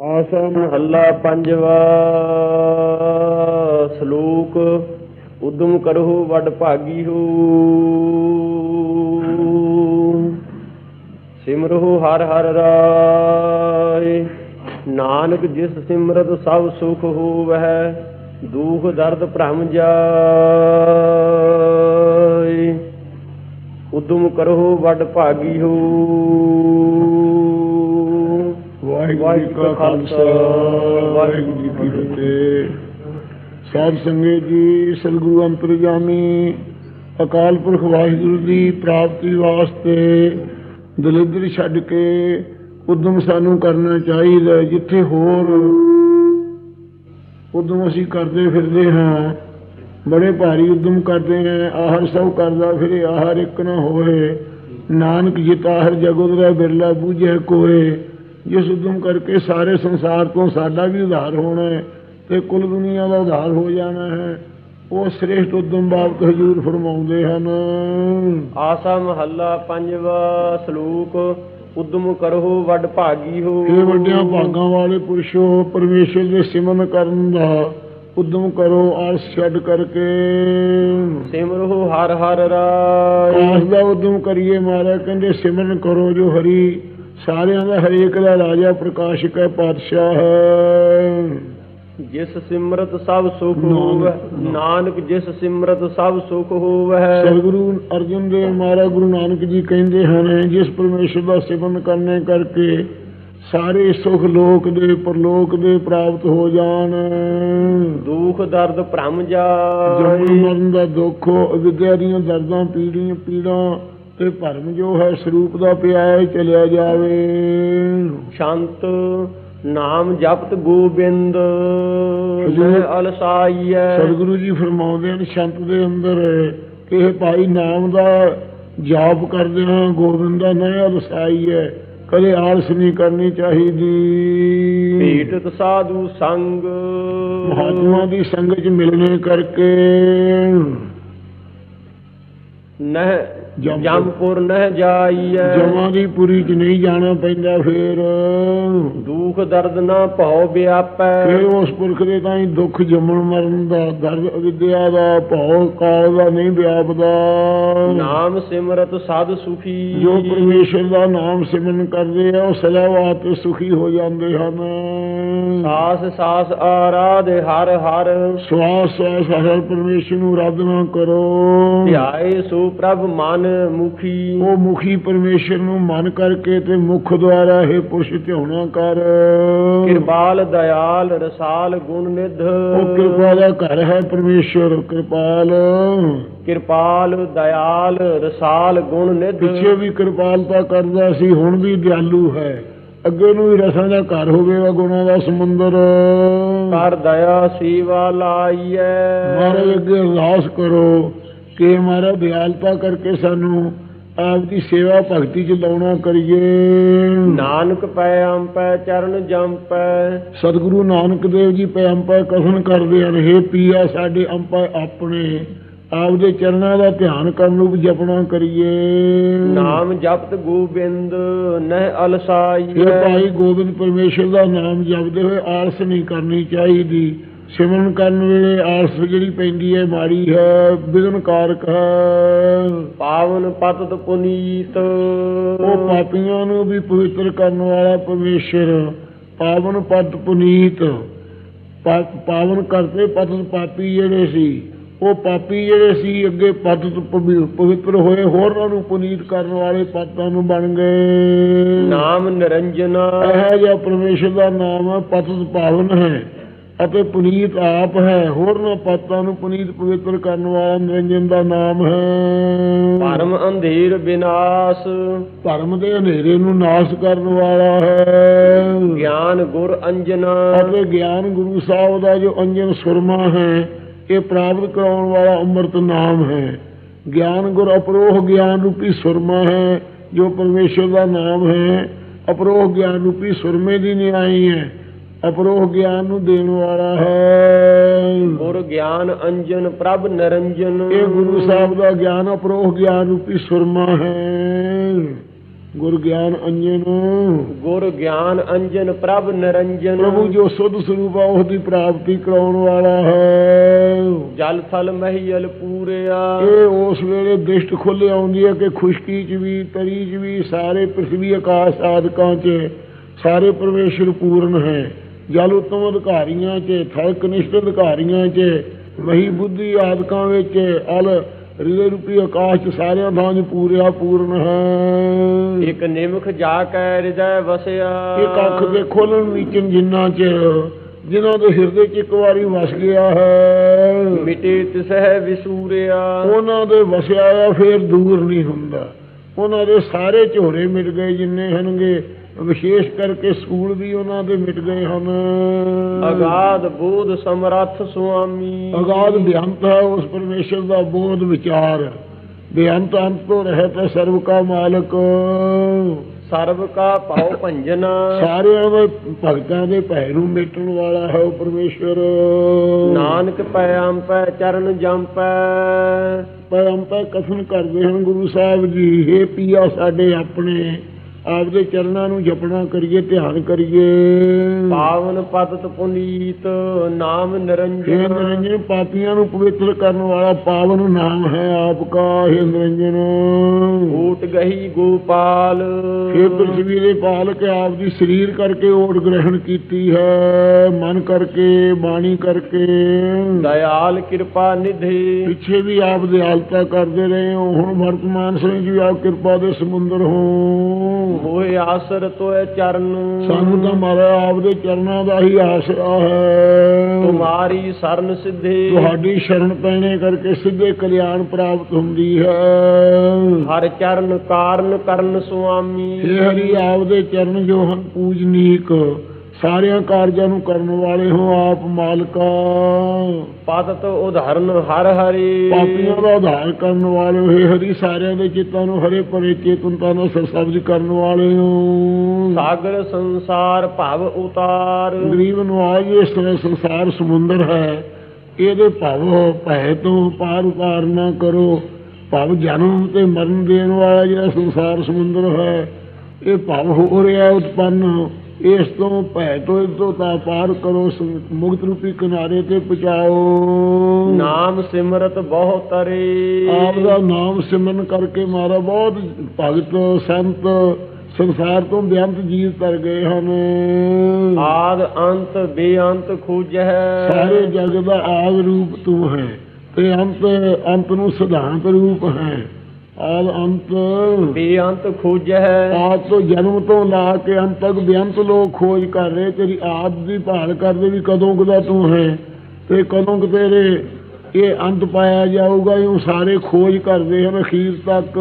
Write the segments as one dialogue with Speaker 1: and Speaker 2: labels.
Speaker 1: ਆਸਾ ਮਹੱਲਾ ਪੰਜਵਾ, ਸ਼ਲੋਕ ਉਦਮ ਕਰਹੁ ਵੱਡ ਭਾਗੀ ਹੋ ਸਿਮਰਹੁ ਹਰ ਹਰ ਰਾਏ, ਨਾਨਕ ਜਿਸ ਸਿਮਰਤ ਸਭ ਸੁਖ ਹੋਵੈ ਦੁਖ ਦਰਦ ਭ੍ਰਮ ਜਾਏ। ਉਦਮ ਕਰਹੁ ਵੱਡ ਭਾਗੀ ਹੋ
Speaker 2: ਵਾਹਿਗੁਰੂ ਜੀ ਕਾ ਖਾਲਸਾ, ਵਾਹਿਗੁਰੂ ਜੀ ਕੀ ਫਤਿਹ। ਸਾਧ ਸੰਗਤ ਜੀ, ਸਤਿਗੁਰੂ ਅੰਤਰਜਾਮੀ ਅਕਾਲ ਪੁਰਖ ਵਾਹਿਗੁਰੂ ਦੀ ਪ੍ਰਾਪਤੀ ਵਾਸਤੇ ਦਲਿੱਦਰ ਛੱਡ ਕੇ ਉਦਮ ਸਾਨੂੰ ਕਰਨਾ ਚਾਹੀਦਾ ਜਿੱਥੇ ਹੋਰ ਉਦਮ ਅਸੀਂ ਕਰਦੇ ਫਿਰਦੇ ਹਾਂ, ਬੜੇ ਭਾਰੀ ਉਦਮ ਕਰਦੇ ਹਾਂ। ਆਹਰ ਸਭ ਕਰਦਾ ਫਿਰੇ ਆਹਰ ਇੱਕ ਨਾ ਹੋਏ। ਨਾਨਕ ਜਿਤਾ ਹਰ ਜਗਤ ਦਾ ਬਿਰਲਾ ਬੂਝੇ ਕੋਏ। ਜਿਸ ਉਦਮ ਕਰਕੇ ਸਾਰੇ ਸੰਸਾਰ ਤੋਂ ਸਾਡਾ ਵੀ ਉਧਾਰ ਹੋਣਾ ਹੈ ਤੇ ਕੁੱਲ ਦੁਨੀਆ ਦਾ ਉਧਾਰ ਹੋ ਜਾਣਾ ਹੈ। ਉਹ ਸ੍ਰੇਸ਼ਟ ਉਦਮ ਬਾਬਤ ਹਜੂਰ ਫਰਮਾਉਂਦੇ ਹਨ।
Speaker 1: ਆਸਾ ਮਹੱਲਾ ਪੰਜਵਾ ਸ਼ਲੋਕ ਉਦਮ ਕਰਹੁ ਵੱਡ ਭਾਗੀ ਹੋ।
Speaker 2: ਇਹ ਵੱਡਿਆਂ ਭਾਗਾਂ ਵਾਲੇ ਪੁਰਸ਼ੋ ਪਰਮੇਸ਼ਰ ਦੇ ਸਿਮਰਨ ਕਰਨ ਦਾ ਉਦਮ ਕਰੋ ਆਸ ਛੱਡ ਕਰਕੇ।
Speaker 1: ਸਿਮਰਹੁ ਹਰ ਹਰ ਰਾਏ।
Speaker 2: ਆਸ ਦਾ ਉਦਮ ਕਰੀਏ ਮਹਾਰਾਜ? ਕਹਿੰਦੇ ਸਿਮਰਨ ਕਰੋ ਜੋ ਹਰੀ ਸਾਰਿਆਂ ਦਾ ਹਰੇਕ ਦਾ ਰਾਜਾ ਪ੍ਰਕਾਸ਼ਕ ਹੈ ਪਾਤਸ਼ਾਹ ਹੈ।
Speaker 1: ਜਿਸ ਸਿਮਰਤ ਸਭ ਸੁਖ ਹੋਵੈ ਨਾਨਕ। ਜਿਸ ਸਿਮਰਤ ਸਭ ਸੁਖ ਹੋਵੈ।
Speaker 2: ਸਤਿਗੁਰੂ ਅਰਜਨ ਦੇਵ ਮਹਾਰਾਜ ਗੁਰੂ ਨਾਨਕ ਜੀ ਕਹਿੰਦੇ ਹਨ ਜਿਸ ਪਰਮੇਸ਼ਰ ਦਾ ਸਿਮਰਨ ਕਰਨੇ ਕਰਕੇ ਸਾਰੇ ਸੁਖ ਲੋਕ ਦੇ ਪਰਲੋਕ ਦੇ ਪ੍ਰਾਪਤ ਹੋ ਜਾਣ।
Speaker 1: ਦੁਖ ਦਰਦ ਭ੍ਰਮ
Speaker 2: ਜਨਮ
Speaker 1: ਜਾਏ
Speaker 2: ਮਰਨ ਦਾ ਦੁੱਖ ਵਿਦਿਆ ਦੀਆਂ ਦਰਦਾਂ ਪੀੜੀਆਂ ਪੀੜਾਂ ਤੇ ਭਰਮ ਜੋ ਹੈ ਸਰੂਪ ਦਾ ਪਿਆ ਹੈ ਚਲਿਆ ਜਾਵੇ।
Speaker 1: ਸ਼ਾਂਤ ਨਾਮ ਜਪਤ ਗੋਬਿੰਦ ਅਲਸਾਈਐ।
Speaker 2: ਸਤਿਗੁਰੂ ਜੀ ਫਰਮਾਉਂਦੇ ਹਨ ਸ਼ੰਤ ਦੇ ਅੰਦਰ ਕਿ ਇਹ ਭਾਈ ਨਾਮ ਦਾ ਜਾਪ ਕਰਦੇ ਹਾਂ ਗੋਬਿੰਦ ਦਾ ਨਾਂ ਰਸਾਈ ਹੈ ਕਦੇ ਆਲਸ ਨਹੀਂ ਕਰਨੀ ਚਾਹੀਦੀ।
Speaker 1: ਭੇਟਤ ਸਾਧੂ ਸੰਗ।
Speaker 2: ਮਹਾਤਮਾ ਦੀ ਸੰਗਤ ਚ ਮਿਲਣੇ ਕਰਕੇ।
Speaker 1: ਨਹਿ
Speaker 2: ਜੰਮਪੁਰ।
Speaker 1: ਨਹਿ ਜਾਈਐ।
Speaker 2: ਜਮਾਂ ਦੀ ਪੁਰੀ ਚ ਨਹੀਂ ਜਾਣਾ ਪੈਂਦਾ ਫੇਰ।
Speaker 1: ਦੁਖ ਦਰਦ ਨਾ ਭਉ ਵਿਆਪੈ।
Speaker 2: ਫੇਰ ਉਸ ਪੁਰਖ ਦੇ ਤਾਂ ਹੀ ਦੁੱਖ ਜੰਮਣ ਮਰਨ ਦਾ ਦਰਦ ਅਵਿਦਿਆ ਦਾ ਭਉ ਕਾਲ ਦਾ ਨਹੀਂ ਵਿਆਪਦਾ।
Speaker 1: ਨਾਮ ਸਿਮਰਤ ਸਦ ਸੁਖੀ।
Speaker 2: ਜੋ ਪਰਮੇਸ਼ਰ ਦਾ ਨਾਮ ਸਿਮਰਨ ਕਰਦੇ ਆ ਉਹ ਸਦਾ ਵਾਸਤੇ ਸੁਖੀ ਹੋ ਜਾਂਦੇ ਹਨ।
Speaker 1: ਸਾਸ ਸਾਸ ਆਰਾਧ ਹਰ ਹਰ।
Speaker 2: ਸਵਾਸ ਸਵਾਸ ਹਰ ਪਰਮੇਸ਼ਰ ਨੂੰ ਆਰਾਧਨਾ ਕਰੋ।
Speaker 1: ਧਿਆਏ ਸੋ ਪ੍ਰਭ ਮਨ ਮੁਖੀ।
Speaker 2: ਉਹ ਮੁਖੀ ਪਰਮੇਸ਼ਰ ਨੂੰ ਮਨ ਕਰਕੇ ਤੇ ਮੁਖ ਦੁਆਰਾ ਇਹ ਪੁਰਸ਼ ਧਿਆਉਣਾ ਕਰ।
Speaker 1: ਕਿਰਪਾਲ ਦਇਆਲ ਰਸਾਲ ਗੁਣ ਨਿਧ।
Speaker 2: ਉਹ ਕਿਰਪਾ ਦਾ ਘਰ ਹੈ ਪਰਮੇਸ਼ਰ ਕਿਰਪਾਲ।
Speaker 1: ਕਿਰਪਾਲ ਦਇਆਲ ਰਸਾਲ ਗੁਣ ਨਿਧ।
Speaker 2: ਪਿੱਛੇ ਵੀ ਕਿਰਪਾਲਤਾ ਕਰਦਾ ਸੀ ਹੁਣ ਵੀ ਦਿਆਲੂ ਹੈ। ਅੱਗੇ ਨੂੰ ਵੀ ਰਸਾਂ ਦਾ ਘਰ ਹੋਵੇਗਾ ਗੁਣਾਂ ਦਾ ਸਮੁੰਦਰ।
Speaker 1: ਕਰ ਦਇਆ ਸੇਵਾ ਲਾਈਐ।
Speaker 2: ਮਹਾਰਾਜ ਅੱਗੇ ਅਰਦਾਸ ਕਰੋ। ਕਿ ਮਹਾਰਾਜ ਦਿਆਲਤਾ ਕਰਕੇ ਸਾਨੂੰ ਆਪ ਦੀ ਸੇਵਾ ਭਗਤੀ ਚ ਲਾਉਣਾ ਕਰੀਏ।
Speaker 1: ਨਾਨਕ ਪੈ ਅੰਪੈ ਚਰਨ ਜੰਪੈ
Speaker 2: ਸਤਿਗੁਰੂ ਨਾਨਕ ਦੇਵ ਜੀ ਪੈਂਪਾ ਕਥਨ ਕਰਦੇ ਹਨ हे ਪੀਆ ਸਾਡੇ ਅੰਪਾ ਆਪਣੇ। ਆਪ ਦੇ ਚਰਨਾਂ ਦਾ ਧਿਆਨ ਕਰਨ ਨੂੰ ਜਪਣਾ ਕਰੀਏ।
Speaker 1: ਨਾਮ ਜਪਤ ਗੋਬਿੰਦ ਨਹਿ
Speaker 2: ਇਹ
Speaker 1: ਅਲਸਾਈਐ
Speaker 2: ਭਾਈ ਗੋਬਿੰਦ ਪਰਮੇਸ਼ਰ ਦਾ ਨਾਮ ਜਪਦੇ ਹੋਏ ਆਲਸ ਨਹੀਂ ਕਰਨੀ ਚਾਹੀਦੀ। ਸਿਮਰਨ ਕਰਨ ਵੇਲੇ ਆਲਸ ਜਿਹੜੀ ਪੈਂਦੀ ਹੈ ਮਾੜੀ ਹੈ ਵਿਘਨ ਕਾਰਕ ਹੈ।
Speaker 1: ਪਾਵਨ ਪਤਤ ਪੁਨੀਤ।
Speaker 2: ਉਹ ਪਾਪੀਆਂ ਨੂੰ ਵੀ ਪਵਿੱਤਰ ਕਰਨ ਵਾਲਾ ਪਰਮੇਸ਼ਰ ਪਾਵਨ ਪਤ ਪੁਨੀਤ। ਪਾਵਨ ਕਰਤੇ ਪਤਤ ਪਾਪੀ ਜਿਹੜੇ ਸੀ ਉਹ ਪਾਪੀ ਜਿਹੜੇ ਸੀ ਅੱਗੇ ਪਤਤ ਪਵਿ- ਪਵਿੱਤਰ ਹੋਏ ਹੋਰਾਂ ਨੂੰ ਪੁਨੀਤ ਕਰਨ ਵਾਲੇ ਪਾਤਾਂ ਨੂੰ ਬਣ ਗਏ।
Speaker 1: ਨਾਮ ਨਿਰੰਜਨ।
Speaker 2: ਇਹ ਜਿਹਾ ਪਰਮੇਸ਼ਰ ਦਾ ਨਾਮ ਹੈ ਪਤਤ ਪਾਵਨ ਹੈ। ਅਤੇ ਪੁਨੀਤ ਆਪ ਹੈ। ਹੋਰਨਾਂ ਪਾਤਾਂ ਨੂੰ ਪੁਨੀਤ ਪਵਿੱਤਰ ਕਰਨ ਵਾਲਾ ਨਿਰੰਜਨ ਦਾ ਨਾਮ ਹੈ।
Speaker 1: ਪਰਮ ਅੰਧੇਰ ਵਿਨਾਸ਼
Speaker 2: ਧਰਮ ਦੇ ਹਨੇਰੇ ਨੂੰ ਨਾਸ਼ ਕਰਨ ਵਾਲਾ ਹੈ।
Speaker 1: ਗਿਆਨ ਗੁਰ ਅੰਜਨਾ।
Speaker 2: ਅਤੇ ਗਿਆਨ ਗੁਰੂ ਸਾਹਿਬ ਦਾ ਜੋ ਅੰਜਨ ਸੁਰਮਾ ਹੈ ਇਹ ਪ੍ਰਾਪਤ ਕਰਾਉਣ ਵਾਲਾ ਅੰਮ੍ਰਿਤ ਨਾਮ ਹੈ। ਗਿਆਨ ਗੁਰ ਅਪਰੋਹ ਗਿਆਨ ਰੂਪੀ ਸੁਰਮਾ ਹੈ ਜੋ ਪਰਮੇਸ਼ਰ ਦਾ ਨਾਮ ਹੈ। ਅਪਰੋਹ ਗਿਆਨ ਰੂਪੀ ਸੁਰਮੇ ਦੀ ਨਿਆਈ ਹੈ। ਅਪਰੋਹ ਗਿਆਨ ਨੂੰ ਦੇਣ ਵਾਲਾ ਹੈ।
Speaker 1: ਗੁਰ ਗਿਆਨ ਅੰਜਨ ਪ੍ਰਭ ਨਿਰੰਜਨ।
Speaker 2: ਇਹ ਗੁਰੂ ਸਾਹਿਬ ਦਾ ਗਿਆਨ ਅਪਰੋਹ ਗਿਆਨ ਰੂਪੀ ਸੁਰਮਾ ਹੈ। ਗੁਰ ਗਿਆਨ ਅੰਜਨ।
Speaker 1: ਗੁਰ ਗਿਆਨ ਅੰਜਨ ਪ੍ਰਭ ਨਿਰੰਜਨ।
Speaker 2: ਪ੍ਰਭੂ ਜੋ ਸੁਧ ਸਰੂਪ ਆ ਉਸ ਦੀ ਪ੍ਰਾਪਤੀ ਕਰਾਉਣ ਵਾਲਾ ਹੈ।
Speaker 1: ਜਲ ਥਲ ਮਹੀਲ ਪੂਰਿਆ।
Speaker 2: ਇਹ ਉਸ ਵੇਲੇ ਦ੍ਰਿਸ਼ਟ ਖੁੱਲੇ ਆਉਂਦੀ ਹੈ ਕਿ ਖੁਸ਼ਕੀ ਚ ਵੀ ਤਰੀ ਚ ਵੀ ਸਾਰੇ ਪ੍ਰithvi ਆਕਾਸ਼ ਆਦਿਕਾਂ ਚ ਸਾਰੇ ਪਰਮੇਸ਼ਰ ਪੂਰਨ ਹੈ। ਜਲ ਉਤਮ ਅਧਿਕਾਰੀਆਂ ਚ ਥਲ ਕਨਿਸ਼ਟ ਅਧਿਕਾਰੀਆਂ ਚ ਮਹੀ ਬੁੱਧੀ ਆਦਿਕਾਂ ਵਿੱਚ ਅਲ ਹਿਰਦੇ ਰੂਪੀ ਆਕਾਸ਼ ਚ ਸਾਰਿਆਂ ਥਾਂ ਚ ਪੂਰਿਆ ਪੂਰਨ ਹੈ।
Speaker 1: ਇਕ ਨਿਮਖ ਜਾ ਕੈ ਹਿਰਦੈ ਵਸਿਆ।
Speaker 2: ਇੱਕ ਅੱਖ ਦੇ ਖੋਲਣ ਵਿਚਨ ਜਿੰਨਾ ਚ ਜਿਨ੍ਹਾਂ ਦੇ ਹਿਰਦੇ ਚ ਇੱਕ ਵਾਰੀ ਵਸ ਗਿਆ ਹੈ।
Speaker 1: ਮਿਟੇ ਤਿਸਹਿ ਵਿਸੂਰਿਆ।
Speaker 2: ਉਹਨਾਂ ਦੇ ਵਸਿਆ ਆ ਫੇਰ ਦੂਰ ਨਹੀਂ ਹੁੰਦਾ। ਉਹਨਾਂ ਦੇ ਸਾਰੇ ਝੋਰੇ ਮਿਟ ਗਏ ਜਿੰਨੇ ਹਨਗੇ ਵਿਸ਼ੇਸ਼ ਕਰਕੇ ਸਕੂਲ ਵੀ ਉਹਨਾਂ ਦੇ ਮਿਟ ਗਏ ਹਨ।
Speaker 1: ਅਗਾਧ ਬੋਧ ਸਮਰੱਥ ਸੁਆਮੀ।
Speaker 2: ਅਗਾਧ ਬਿਆੰਤ ਹੈ ਉਸ ਪਰਮੇਸ਼ਰ ਦਾ ਬੋਧ ਵਿਚਾਰ। ਬਿਆੰਤ ਅੰਤ ਤੋਂ ਰਹਿਤ ਹੈ ਸਰਬ ਕਾ ਮਾਲਕ।
Speaker 1: ਸਰਬ ਕਾ ਭਉ ਭੰਜਨਾ।
Speaker 2: ਸਾਰਿਆਂ ਦੇ ਭਗਤਾਂ ਦੇ ਭੈ ਨੂੰ ਮਿਟਣ ਵਾਲਾ ਹੈ ਉਹ ਪਰਮੇਸ਼ਰ।
Speaker 1: ਨਾਨਕ ਪੈ ਅੰਪੈ ਚਰਨ ਜੰਪੈ
Speaker 2: ਪਰੰਪਾ ਕਥਨ ਕਰਦੇ ਹਨ ਗੁਰੂ ਸਾਹਿਬ ਜੀ ਇਹ ਪੀਆ ਸਾਡੇ ਆਪਣੇ। ਆਪਦੇ ਚਰਨਾਂ ਨੂੰ ਜਪਣਾ ਕਰੀਏ ਧਿਆਨ ਕਰੀਏ।
Speaker 1: ਪਾਵਨ ਪਤਤ ਪੁਨੀਤ ਨਾਮ
Speaker 2: ਇਹ
Speaker 1: ਨਿਰੰਜਨ।
Speaker 2: ਨਿਰੰਜਨ ਪਾਪੀਆਂ ਨੂੰ ਪਵਿੱਤਰ ਕਰਨ ਵਾਲਾ ਪਾਵਨ ਨਾਮ ਹੈ ਆਪ ਕਾ ਇਹ ਨਿਰੰਜਨ।
Speaker 1: ਊਟ ਗਹੀ ਗੋਪਾਲ।
Speaker 2: ਇਹ ਪ੍ਰithvi ਦੇ ਪਾਲਕ ਆਪ ਦੀ ਸਰੀਰ ਕਰਕੇ ਓਟ ਗ੍ਰਹਿਣ ਕੀਤੀ ਹੈ ਮਨ ਕਰਕੇ ਬਾਣੀ ਕਰਕੇ।
Speaker 1: ਦਇਆਲ ਕਿਰਪਾ ਨਿਧੇ।
Speaker 2: ਪਿੱਛੇ ਵੀ ਆਪ ਦਿਆਲਤਾ ਕਰਦੇ ਰਹੇ ਹੋ ਹੁਣ ਵਰਤਮਾਨ ਸਮੇਂ ਵੀ ਆਪ ਕਿਰਪਾ ਦੇ ਸਮੁੰਦਰ ਹੋ।
Speaker 1: ਹੋਏ ਆਸਰ ਤੋਏ ਚਰਨ।
Speaker 2: ਸਾਨੂੰ ਤਾਂ ਮਾਰਾ ਆਪਦੇ ਚਰਨਾਂ ਦਾ ਹੀ ਆਸਰਾ ਹੈ।
Speaker 1: ਤੁਮਾਰੀ ਸਰਨ ਸਿੱਧੇ।
Speaker 2: ਤੁਹਾਡੀ ਸ਼ਰਨ ਪੈਣੇ ਕਰਕੇ ਸਿੱਧੇ ਕਲਿਆਣ ਪ੍ਰਾਪਤ ਹੁੰਦੀ ਹੈ।
Speaker 1: ਹਰ ਚਰਨ ਕਾਰਨ ਕਰਨ ਸੁਆਮੀ।
Speaker 2: ਇਹ ਹਰੀ ਆਪਦੇ ਚਰਨ ਜੋ ਹਨ ਪੂਜਨੀਕ। ਸਾਰਿਆਂ ਕਾਰਜਾਂ ਨੂੰ ਕਰਨ ਵਾਲੇ ਹੋ ਆਪ ਮਾਲਕਾ।
Speaker 1: ਪਤਤ ਉਦਾਹਰਨ ਹਰ ਹਰੀ।
Speaker 2: ਪਾਪੀਆਂ ਦਾ ਉਧਾਰ ਕਰਨ ਵਾਲੇ ਹੋ ਹਰੀ ਸਾਰਿਆਂ ਦੇ ਚਿੱਤਾਂ ਨੂੰ ਹਰੇ ਭਰੇ ਚੇਤਨਤਾ ਨਾਲ ਸਰਸਬਜ ਕਰਨ ਵਾਲੇ ਹੋ।
Speaker 1: ਸਾਗਰ ਸੰਸਾਰ ਭਵ ਉਤਾਰ।
Speaker 2: ਗਰੀਬ ਨਵਾਜ ਇਸ ਤਰ੍ਹਾਂ ਸੰਸਾਰ ਸਮੁੰਦਰ ਹੈ। ਇਹਦੇ ਭਵ ਭੈ ਤੋਂ ਪਾਰ ਉਤਾਰ ਨਾ ਕਰੋ। ਭਵ ਜਨਮ ਤੇ ਮਰਨ ਦੇਣ ਵਾਲਾ ਜਿਹੜਾ ਸੰਸਾਰ ਸਮੁੰਦਰ ਹੈ ਇਹ ਭਵ ਹੋ ਰਿਹਾ ਉਤਪੰਨ। ਇਸ ਤੋਂ ਭੈ ਤੋਂ ਇਸ ਤੋਂ ਤਾਂ ਪਾਰ ਕਰੋ ਸ- ਮੁਕਤ ਰੂਪੀ ਕਿਨਾਰੇ ਤੇ ਪਹੁੰਚਾਓ।
Speaker 1: ਨਾਮ ਸਿਮਰਤ ਬਹੁ ਤਰੇ
Speaker 2: ਆਪ ਦਾ ਨਾਮ ਸਿਮਰਨ ਕਰਕੇ ਮਾਰਾ ਬਹੁਤ ਭਗਤ ਸੰਤ ਸੰਸਾਰ ਤੋਂ ਬੇਅੰਤ ਜੀਵ ਤਰ ਗਏ ਹਨ।
Speaker 1: ਆਦ ਅੰਤ ਬੇਅੰਤ ਖੋਜੈ
Speaker 2: ਸਾਰੇ ਜਗ ਦਾ ਆਦ ਰੂਪ ਤੂੰ ਹੈ ਤੇ ਅੰਤ ਅੰਤ ਨੂੰ ਸਿਧਾਂਤ ਰੂਪ ਹੈ। ਆਦ ਅੰਤ।
Speaker 1: ਬੇਅੰਤ ਖੋਜੈ।
Speaker 2: ਆਦ ਤੋਂ ਜਨਮ ਤੋਂ ਲਾ ਕੇ ਅੰਤ ਤੱਕ ਬੇਅੰਤ ਲੋਕ ਖੋਜ ਕਰ ਰਹੇ ਤੇਰੀ ਆਦ ਦੀ ਭਾਲ ਕਰਦੇ ਵੀ ਕਦੋਂ ਕਦਾ ਤੂੰ ਹੈ ਤੇ ਕਦੋਂ ਕੁ ਤੇਰੇ ਇਹ ਅੰਤ ਪਾਇਆ ਜਾਊਗਾ ਇਹ ਸਾਰੇ ਖੋਜ ਕਰਦੇ ਹਨ ਅਖੀਰ ਤੱਕ।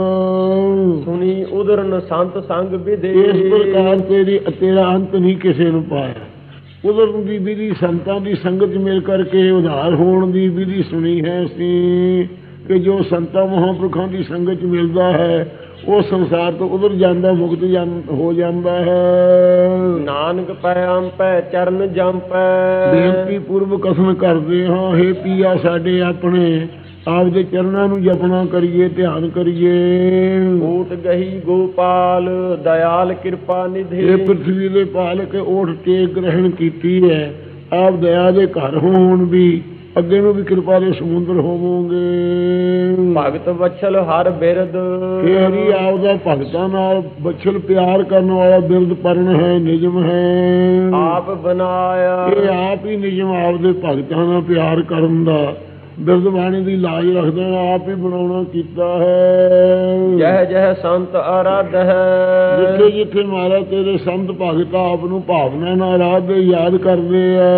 Speaker 1: ਸੁਣੀ ਉਦਰਨ ਸੰਤ ਸੰਗ ਵਿਦੇ
Speaker 2: ਇਸ ਪ੍ਰਕਾਰ ਤੇਰੀ ਤੇਰਾ ਅੰਤ ਨਹੀਂ ਕਿਸੇ ਨੂੰ ਪਾਇਆ। ਉਧਰ ਦੀ ਵਿਧੀ ਸੰਤਾਂ ਦੀ ਸੰਗਤ ਮਿਲ ਕਰਕੇ ਉਧਾਰ ਹੋਣ ਦੀ ਵਿਧੀ ਸੁਣੀ ਹੈ ਅਸੀਂ। ਕਿ ਜੋ ਸੰਤਾਂ ਮਹਾਂਪੁਰਖਾਂ ਦੀ ਸੰਗਤ 'ਚ ਮਿਲਦਾ ਹੈ ਉਹ ਸੰਸਾਰ ਤੋਂ ਉਧਰ ਜਾਂਦਾ ਮੁਕਤ ਹੋ ਜਾਂਦਾ ਹੈ।
Speaker 1: ਨਾਨਕ ਪੈ ਅੰਪੈ ਚਰਨ ਜੰਪੈ
Speaker 2: ਬੇਨਤੀ ਪੂਰਵ ਕਥਨ ਕਰਦੇ ਹਾਂ हे ਪੀਆ ਸਾਡੇ ਆਪਣੇ ਆਪਦੇ ਚਰਨਾਂ ਨੂੰ ਜਪਣਾ ਕਰੀਏ ਧਿਆਨ ਕਰੀਏ।
Speaker 1: ਊਟ ਗਹੀ ਗੋਪਾਲ ਦਇਆਲ ਕਿਰਪਾ ਨਿਧੇ।
Speaker 2: ਇਹ ਪ੍ਰithvi ਦੇ ਪਾਲਕ ਓਠ ਕੇ ਗ੍ਰਹਿਣ ਕੀਤੀ ਹੈ ਆਪ ਦਇਆ ਦੇ ਘਰ ਹੋਣ ਵੀ। ਅੱਗੇ ਨੂੰ ਵੀ ਕਿਰਪਾ ਦੇ ਸਮੁੰਦਰ ਹੋਵੋਗੇ।
Speaker 1: ਭਗਤ ਵਛਲ ਹਰ ਬਿਰਦ।
Speaker 2: ਇਹ ਹਰੀ ਆਪ ਦਾ ਭਗਤਾਂ ਨਾਲ ਬਛਲ ਪਿਆਰ ਕਰਨ ਵਾਲਾ ਬਿਰਦ ਪਰਨ ਹੈ ਨਿਜਮ ਹੈ।
Speaker 1: ਆਪ ਬਣਾਇਆ
Speaker 2: ਇਹ ਆਪ ਹੀ ਨਿਜਮ ਆਪ ਦੇ ਭਗਤਾਂ ਨਾਲ ਪਿਆਰ ਕਰਨ ਦਾ ਬਿਰਦ ਬਾਣੀ ਦੀ ਲਾਜ ਰੱਖਦਾ ਆਪ ਹੀ ਬਣਾਉਣਾ ਕੀਤਾ ਹੈ।
Speaker 1: ਜਹ ਜਹ ਸੰਤ ਅਰਾਧ ਹੈ
Speaker 2: ਜਿੱਥੇ ਜਿੱਥੇ ਮਾਰਾ ਤੇਰੇ ਸੰਤ ਭਗਤ ਆਪ ਨੂੰ ਭਾਵਨਾ ਨਾਲ ਰਾਧ ਯਾਦ ਕਰਦੇ ਆ।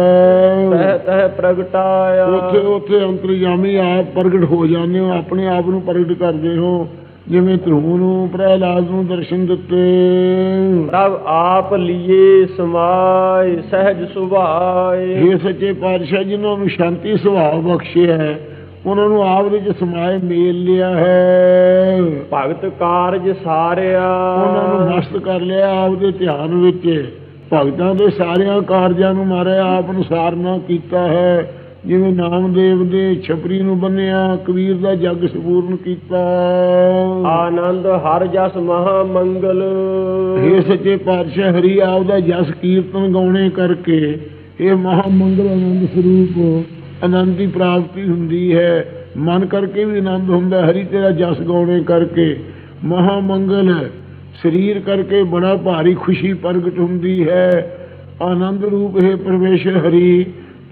Speaker 1: ਤਹ ਤਹ ਪ੍ਰਗਟਾਇਆ।
Speaker 2: ਉੱਥੇ ਉੱਥੇ ਅੰਤਰਜਾਮੀ ਆਪ ਪ੍ਰਗਟ ਹੋ ਜਾਂਦੇ ਹੋ ਆਪਣੇ ਆਪ ਨੂੰ ਪ੍ਰਗਟ ਕਰਦੇ ਹੋ। ਜਿਵੇਂ ਧਰੂ ਨੂੰ ਪ੍ਰਹਿਲਾਦ ਨੂੰ ਦਰਸ਼ਨ ਦਿੱਤੇ।
Speaker 1: ਪ੍ਰਭ ਆਪ ਲੀਏ ਸਮਾਏ ਸਹਿਜ ਸੁਭਾਏ।
Speaker 2: ਇਹ ਸੱਚੇ ਪਾਤਸ਼ਾਹ ਜਿਨ੍ਹਾਂ ਨੂੰ ਸ਼ਾਂਤੀ ਸੁਭਾਅ ਬਖਸ਼ਿਆ ਹੈ ਉਹਨਾਂ ਨੂੰ ਆਪ ਦੇ ਚ ਸਮਾਏ ਮੇਲ ਲਿਆ ਹੈ।
Speaker 1: ਭਗਤ ਕਾਰਜ ਸਾਰਿਆ।
Speaker 2: ਉਹਨਾਂ ਨੂੰ ਮਸਤ ਕਰ ਲਿਆ ਆਪ ਦੇ ਧਿਆਨ ਵਿੱਚ। ਭਗਤਾਂ ਦੇ ਸਾਰਿਆਂ ਕਾਰਜਾਂ ਨੂੰ ਮਾਰਿਆ ਆਪ ਅਨੁਸਾਰ ਨਾ ਕੀਤਾ ਹੈ। ਜਿਵੇਂ ਨਾਮਦੇਵ ਦੇ ਛਪਰੀ ਨੂੰ ਬੰਨਿਆ ਕਬੀਰ ਦਾ ਜਗ ਸਪੂਰਨ ਕੀਤਾ।
Speaker 1: ਆਨੰਦ ਹਰ ਜਸ ਮਹਾ ਮੰਗਲ
Speaker 2: ਇਹ ਸੱਚੇ ਪਾਤਸ਼ਾਹ ਹਰੀ ਆਪ ਦਾ ਜਸ ਕੀਰਤਨ ਗਾਉਣੇ ਕਰਕੇ ਇਹ ਮਹਾ ਮੰਗਲ ਆਨੰਦ ਸਰੂਪ ਆਨੰਦ ਦੀ ਪ੍ਰਾਪਤੀ ਹੁੰਦੀ ਹੈ। ਮਨ ਕਰਕੇ ਵੀ ਆਨੰਦ ਹੁੰਦਾ ਹਰੀ ਤੇਰਾ ਜਸ ਗਾਉਣੇ ਕਰਕੇ। ਮਹਾ ਮੰਗਲ ਸਰੀਰ ਕਰਕੇ ਬੜਾ ਭਾਰੀ ਖੁਸ਼ੀ ਪ੍ਰਗਟ ਹੁੰਦੀ ਹੈ। ਆਨੰਦ ਰੂਪ ਹੈ ਪਰਮੇਸ਼ਰ ਹਰੀ।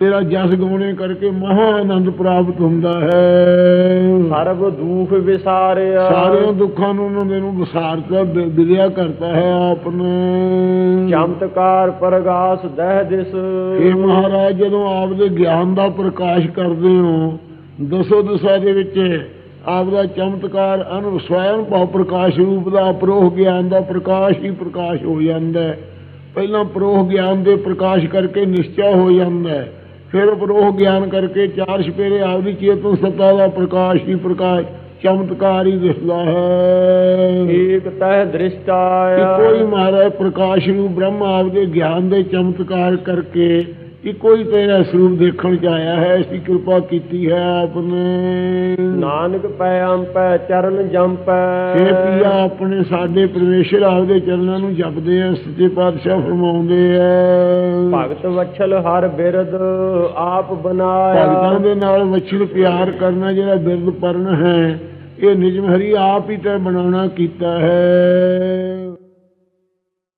Speaker 2: ਤੇਰਾ ਜਸ ਗਾਉਣੇ ਕਰਕੇ ਮਹਾ ਆਨੰਦ ਪ੍ਰਾਪਤ ਹੁੰਦਾ ਹੈ।
Speaker 1: ਸਰਬ ਦੁਖ ਵਿਸਾਰਿਆ।
Speaker 2: ਸਾਰਿਆਂ ਦੁੱਖਾਂ ਨੂੰ ਉਹਨਾਂ ਦੇ ਨੂੰ ਵਿਸਾਰਤਾ ਵਿਦਿਆ ਕਰਤਾ ਹੈ ਆਪ ਨੇ।
Speaker 1: ਚਮਤਕਾਰ ਪ੍ਰਗਾਸ ਦਹਿ ਦਿਸ।
Speaker 2: ਇਹ ਮਹਾਰਾਜ ਜਦੋਂ ਆਪ ਦੇ ਗਿਆਨ ਦਾ ਪ੍ਰਕਾਸ਼ ਕਰਦੇ ਹੋ ਦਸੋ ਦਸ਼ਾ ਦੇ ਵਿੱਚ ਆਪ ਦਾ ਚਮਤਕਾਰ ਅਨੁ ਸਵੈੰ ਭਾਵ ਪ੍ਰਕਾਸ਼ ਰੂਪ ਦਾ ਪ੍ਰੋਹ ਗਿਆਨ ਦਾ ਪ੍ਰਕਾਸ਼ ਹੀ ਪ੍ਰਕਾਸ਼ ਹੋ ਜਾਂਦਾ ਹੈ। ਪਹਿਲਾਂ ਪ੍ਰੋਹ ਗਿਆਨ ਦੇ ਪ੍ਰਕਾਸ਼ ਕਰਕੇ ਨਿਸ਼ਚੈ ਹੋ ਜਾਂਦਾ ਹੈ। ਫਿਰ ਪ੍ਰੋਹ ਗਿਆਨ ਕਰਕੇ ਚਾਰ ਸਪੇਰੇ ਆਪ ਦੀ ਚੇਤਨ ਸੱਤਾ ਦਾ ਪ੍ਰਕਾਸ਼ ਹੀ ਪ੍ਰਕਾਸ਼ ਚਮਤਕਾਰ ਹੀ ਦਿਸਦਾ ਹੈ।
Speaker 1: ਏਕ ਤਹਿ ਦ੍ਰਿਸ਼ਟਾਇਆ
Speaker 2: ਹੀ ਮਹਾਰਾਜ ਪ੍ਰਕਾਸ਼ ਨੂੰ ਬ੍ਰਹਮ ਆਪ ਦੇ ਗਿਆਨ ਦੇ ਚਮਤਕਾਰ ਕਰਕੇ ਇੱਕੋ ਹੀ ਤੇਰਾ ਸਰੂਪ ਦੇਖਣ ਚ ਆਇਆ ਹੈ ਐਸੀ ਕਿਰਪਾ ਕੀਤੀ ਹੈ ਆਪ ਨੇ
Speaker 1: ਨਾਨਕ ਪੈ ਅੰਪੈ ਚਰਨ ਜੰਪੈ
Speaker 2: ਇਹ ਪੀਆ ਆਪਣੇ ਸਾਡੇ ਪਰਮੇਸ਼ਰ ਆਪ ਦੇ ਚਰਨਾਂ ਨੂੰ ਜਪਦੇ ਆ ਸੱਚੇ ਪਾਤਸ਼ਾਹ ਫਰਮਾਉਂਦੇ ਆ।
Speaker 1: ਭਗਤ ਵਛਲ ਹਰ ਬਿਰਦ ਆਪ ਬਣਾਇਆ।
Speaker 2: ਭਗਤਾਂ ਦੇ ਨਾਲ ਵਛਲ ਪਿਆਰ ਕਰਨਾ ਜਿਹੜਾ ਬਿਰਦ ਪਰਨ ਹੈ ਇਹ ਨਿਜਮ ਹਰੀ ਆਪ ਹੀ ਤੇ ਬਣਾਉਣਾ ਕੀਤਾ ਹੈ।